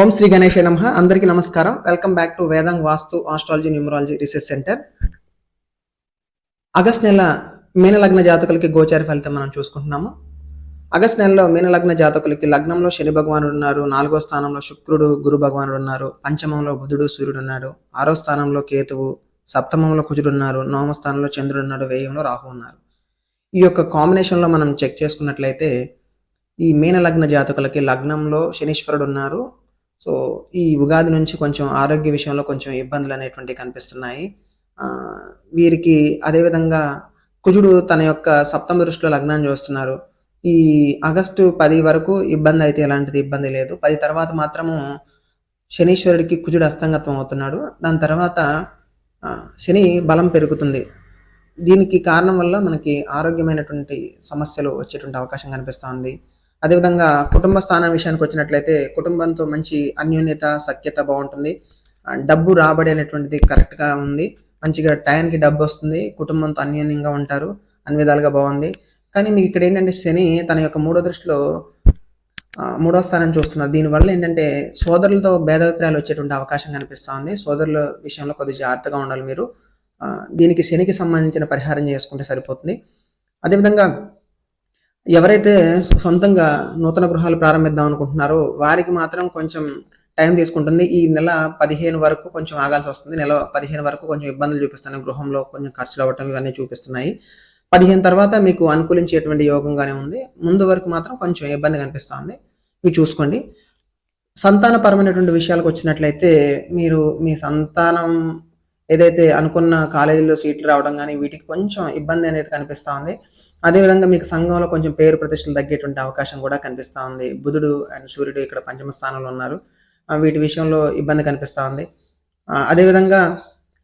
ఓం శ్రీ గణేష్ నమ. అందరికీ నమస్కారం. Welcome back to Vedang vastu astrology numerology research centre. August నెల మీనలగ్న జాతకులకి గోచార ఫలితం మనం చూసుకుంటున్నాము. ఆగస్ట్ నెలలో మీనలగ్న జాతకులకి లగ్నంలో శని భగవానుడు ఉన్నారు. నాలుగో స్థానంలో శుక్రుడు గురు భగవానుడు ఉన్నారు. పంచమంలో బుధుడు సూర్యుడు ఉన్నాడు. ఆరో స్థానంలో కేతువు సప్తమంలో కుజుడు ఉన్నారు. నవమ స్థానంలో చంద్రుడు ఉన్నాడు. వేయంలో రాహు ఉన్నారు. ఈ యొక్క కాంబినేషన్లో మనం చెక్ చేసుకున్నట్లయితే ఈ మీనలగ్న జాతకులకి లగ్నంలో శనీశ్వరుడు ఉన్నారు. సో ఈ ఉగాది నుంచి కొంచెం ఆరోగ్య విషయంలో కొంచెం ఇబ్బందులు అనేటువంటివి కనిపిస్తున్నాయి. వీరికి అదేవిధంగా కుజుడు తన యొక్క సప్తమ దృష్టిలో లగ్నాన్ని చూస్తున్నారు. ఈ ఆగస్టు పది వరకు ఇబ్బంది అయితే ఎలాంటిది ఇబ్బంది లేదు. పది తర్వాత మాత్రము శనీశ్వరుడికి కుజుడు అస్తంగత్వం అవుతున్నాడు. దాని తర్వాత శని బలం పెరుగుతుంది. దీనికి కారణం వల్ల మనకి ఆరోగ్యమైనటువంటి సమస్యలు వచ్చేటువంటి అవకాశం కనిపిస్తోంది. అదేవిధంగా కుటుంబ స్థానం విషయానికి వచ్చినట్లయితే కుటుంబంతో మంచి అన్యోన్యత సఖ్యత బాగుంటుంది. డబ్బు రాబడి అనేటువంటిది కరెక్ట్గా ఉంది. మంచిగా టైంకి డబ్బు వస్తుంది. కుటుంబంతో అన్యోన్యంగా ఉంటారు. అన్ని విధాలుగా బాగుంది. కానీ మీకు ఇక్కడ ఏంటంటే శని తన యొక్క మూడో దృష్టిలో మూడో స్థానం చూస్తున్నారు. దీనివల్ల ఏంటంటే సోదరులతో భేదాభిప్రాయాలు వచ్చేటువంటి అవకాశం కనిపిస్తుంది సోదరుల విషయంలో కొద్దిగా జాగ్రత్తగా ఉండాలి మీరు. దీనికి శనికి సంబంధించిన పరిహారం చేసుకుంటే సరిపోతుంది. అదేవిధంగా ఎవరైతే సొంతంగా నూతన గృహాలు ప్రారంభిద్దాం అనుకుంటున్నారో వారికి మాత్రం కొంచెం టైం తీసుకుంటుంది. ఈ నెల పదిహేను వరకు కొంచెం ఆగాల్సి వస్తుంది. నెల పదిహేను వరకు కొంచెం ఇబ్బందులు చూపిస్తున్నాయి. గృహంలో కొంచెం ఖర్చులు అవ్వటం ఇవన్నీ చూపిస్తున్నాయి. పదిహేను తర్వాత మీకు అనుకూలించేటువంటి యోగంగానే ఉంది. ముందు వరకు మాత్రం కొంచెం ఇబ్బంది కనిపిస్తుంది. ఇవి చూసుకోండి. సంతానపరమైనటువంటి విషయాలకు వచ్చినట్లయితే మీరు మీ సంతానం ఏదైతే అనుకున్న కాలేజీలో సీట్లు రావడం కానీ వీటికి కొంచెం ఇబ్బంది అనేది కనిపిస్తూ ఉంది. అదేవిధంగా మీకు సంఘంలో కొంచెం పేరు ప్రతిష్టలు తగ్గేటువంటి అవకాశం కూడా కనిపిస్తూ ఉంది. బుధుడు అండ్ సూర్యుడు ఇక్కడ పంచమ స్థానంలో ఉన్నారు. వీటి విషయంలో ఇబ్బంది కనిపిస్తూ ఉంది. అదేవిధంగా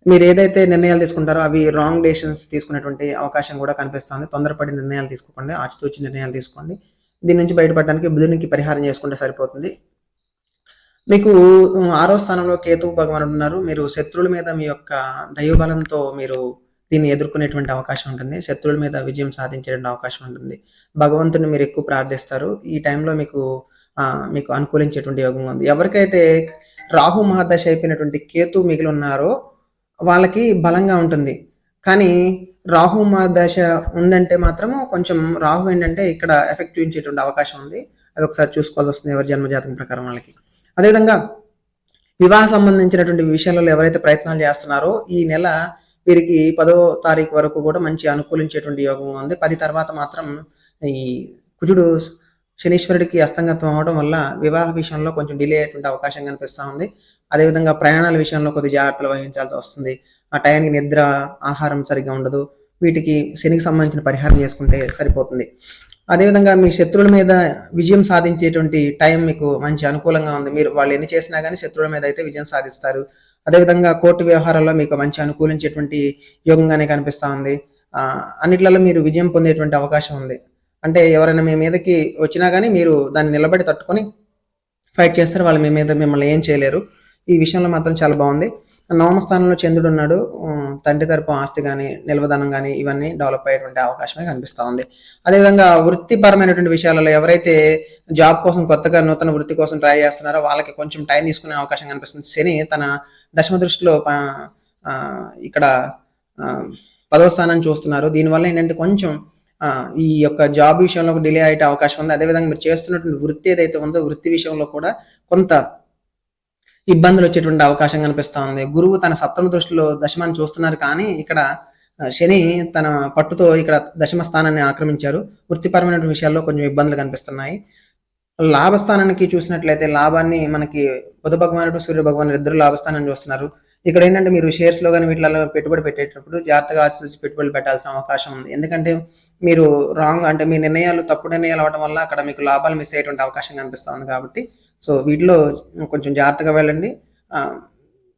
మీరు ఏదైతే నిర్ణయాలు తీసుకుంటారో అవి రాంగ్ డెసిషన్స్ తీసుకునేటువంటి అవకాశం కూడా కనిపిస్తుంది తొందరపడి నిర్ణయాలు తీసుకోకండి. ఆచితూచి నిర్ణయాలు తీసుకోండి. దీని నుంచి బయటపడడానికి బుధునికి పరిహారం చేసుకుంటే సరిపోతుంది. మీకు ఆరో స్థానంలో కేతువు భగవానుడు ఉన్నారు. మీరు శత్రువుల మీద మీ యొక్క దైవబలంతో మీరు దీన్ని ఎదుర్కొనేటువంటి అవకాశం ఉంటుంది. శత్రువుల మీద విజయం సాధించేటువంటి అవకాశం ఉంటుంది. భగవంతుని మీరు ఎక్కువ ప్రార్థిస్తారు. ఈ టైంలో మీకు మీకు అనుకూలించేటువంటి యోగం ఉంది. ఎవరికైతే రాహు మహాదశ అయిపోయినటువంటి కేతు మిగిలి ఉన్నారో వాళ్ళకి బలంగా ఉంటుంది. కానీ రాహు మహాదశ ఉందంటే మాత్రము కొంచెం రాహు ఏంటంటే ఇక్కడ ఎఫెక్ట్ చూపించేటువంటి అవకాశం ఉంది. అది ఒకసారి చూసుకోవాల్సి వస్తుంది. ఎవరి జన్మజాతకం ప్రకారం వాళ్ళకి. అదేవిధంగా వివాహ సంబంధించినటువంటి విషయాలలో ఎవరైతే ప్రయత్నాలు చేస్తున్నారో ఈ నెల వీరికి పదో తారీఖు వరకు కూడా మంచి అనుకూలించేటువంటి యోగం ఉంది. పది తర్వాత మాత్రం ఈ కుజుడు శనీశ్వరుడికి అస్తంగత్వం అవడం వల్ల వివాహ విషయంలో కొంచెం డిలే అయ్యేటువంటి అవకాశం కనిపిస్తూ ఉంది. అదేవిధంగా ప్రయాణాల విషయంలో కొద్ది జాగ్రత్తలు వహించాల్సి వస్తుంది. ఆ టయానికి నిద్ర ఆహారం సరిగ్గా ఉండదు. వీటికి శనికి సంబంధించిన పరిహారం చేసుకుంటే సరిపోతుంది. అదేవిధంగా మీ శత్రువుల మీద విజయం సాధించేటువంటి టైం మీకు మంచి అనుకూలంగా ఉంది. మీరు వాళ్ళు ఎన్ని చేసినా కానీ శత్రువుల మీద అయితే విజయం సాధిస్తారు. అదేవిధంగా కోర్టు వ్యవహారాల్లో మీకు మంచి అనుకూలించేటువంటి యోగంగానే కనిపిస్తూ ఉంది. అన్నిట్లలో మీరు విజయం పొందేటువంటి అవకాశం ఉంది. అంటే ఎవరైనా మీ మీదకి వచ్చినా కానీ మీరు దాన్ని నిలబడి తట్టుకొని ఫైట్ చేస్తారు. వాళ్ళు మీ మీద మిమ్మల్ని ఏం చేయలేరు. ఈ విషయంలో మాత్రం చాలా బాగుంది. నవమస్థానంలో చంద్రుడు ఉన్నాడు తండ్రి తరపు ఆస్తి కానీ నిల్వధనం కానీ ఇవన్నీ డెవలప్ అయ్యేటువంటి అవకాశమే కనిపిస్తూ ఉంది. అదేవిధంగా వృత్తిపరమైనటువంటి విషయాలలో ఎవరైతే జాబ్ కోసం కొత్తగా నూతన వృత్తి కోసం ట్రై చేస్తున్నారో వాళ్ళకి కొంచెం టైం తీసుకునే అవకాశం కనిపిస్తుంది. శని తన దశమ దృష్టిలో ఇక్కడ పదవ స్థానాన్ని చూస్తున్నారు. దీనివల్ల ఏంటంటే కొంచెం ఈ యొక్క జాబ్ విషయంలో డిలే అయ్యే అవకాశం ఉంది. అదేవిధంగా మీరు చేస్తున్నటువంటి వృత్తి ఏదైతే ఉందో వృత్తి విషయంలో కూడా కొంత ఇబ్బందులు వచ్చేటువంటి అవకాశం కనిపిస్తోంది. గురువు తన సప్తమ దృష్టిలో దశమాన్ని చూస్తున్నారు కానీ ఇక్కడ శని తన పట్టుతో ఇక్కడ దశమ స్థానాన్ని ఆక్రమించారు. వృత్తిపరమైన విషయాల్లో కొంచెం ఇబ్బందులు కనిపిస్తున్నాయి. లాభస్థానానికి చూసినట్లయితే లాభాన్ని మనకి బుధ భగవానుడు సూర్య భగవానుడు ఇద్దరు లాభస్థానాన్ని చూస్తున్నారు. ఇక్కడ ఏంటంటే మీరు షేర్స్లో కానీ వీటిలో పెట్టుబడి పెట్టేటప్పుడు జాగ్రత్తగా ఆలోచించి పెట్టుబడులు పెట్టాల్సిన అవకాశం ఉంది. ఎందుకంటే మీరు రాంగ్ అంటే మీ నిర్ణయాలు తప్పుడు నిర్ణయాలు అవడం వల్ల అక్కడ మీకు లాభాలు మిస్ అయ్యేటువంటి అవకాశం కనిపిస్తుంది కాబట్టి. సో వీటిలో కొంచెం జాగ్రత్తగా వెళ్ళండి.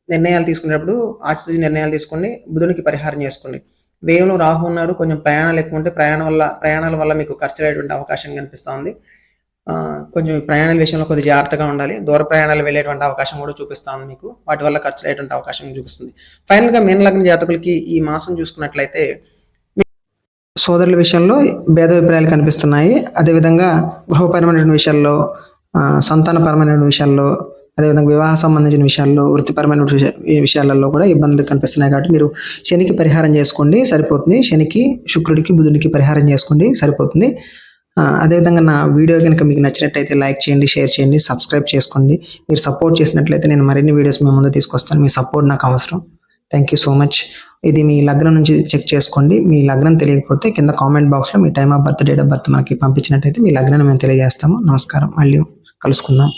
నిర్ణయాలు తీసుకునేటప్పుడు ఆచితూచి నిర్ణయాలు తీసుకోండి బుధునికి పరిహారం చేసుకోండి. వేయంలో రాహు ఉన్నారు కొంచెం ప్రయాణాలు ఎక్కువ ఉంటే ప్రయాణం వల్ల ప్రయాణాల వల్ల మీకు ఖర్చు అయ్యేటువంటి అవకాశం కనిపిస్తుంది. కొంచెం ప్రయాణాల విషయంలో కొద్దిగా జాగ్రత్తగా ఉండాలి. దూర ప్రయాణాలు వెళ్ళేటువంటి అవకాశం కూడా చూపిస్తాను మీకు. వాటి వల్ల ఖర్చు అయ్యేటువంటి అవకాశం చూపిస్తుంది. ఫైనల్గా మీన లగ్న జాతకులకి ఈ మాసం చూసుకున్నట్లయితే సోదరుల విషయంలో భేదాభిప్రాయాలు కనిపిస్తున్నాయి. అదేవిధంగా గృహపరమైన విషయాల్లో సంతానపరమైన విషయాల్లో అదేవిధంగా వివాహ సంబంధించిన విషయాల్లో వృత్తిపరమైన విషయాలలో కూడా ఇబ్బందులు కనిపిస్తున్నాయి కాబట్టి మీరు శనికి పరిహారం చేసుకోండి సరిపోతుంది. శనికి శుక్రుడికి బుధుడికి పరిహారం చేసుకోండి సరిపోతుంది. అదేవిధంగా నా వీడియో కనుక మీకు నచ్చినట్టయితే లైక్ చేయండి షేర్ చేయండి సబ్స్క్రైబ్ చేసుకోండి. మీరు సపోర్ట్ చేసినట్లయితే నేను మరిన్ని వీడియోస్ మీ ముందు తీసుకొస్తాను. మీ సపోర్ట్ నాకు అవసరం. థ్యాంక్ యూ సో మచ్ ఇది మీ లగ్నం నుంచి చెక్ చేసుకోండి. మీ లగ్నం తెలియకపోతే కింద కామెంట్ బాక్స్లో మీ time of birth date of birth మనకి పంపించినట్టయితే మీ లగ్నాన్ని మేము తెలియజేస్తాము. నమస్కారం. మళ్ళీ కలుసుకుందాం.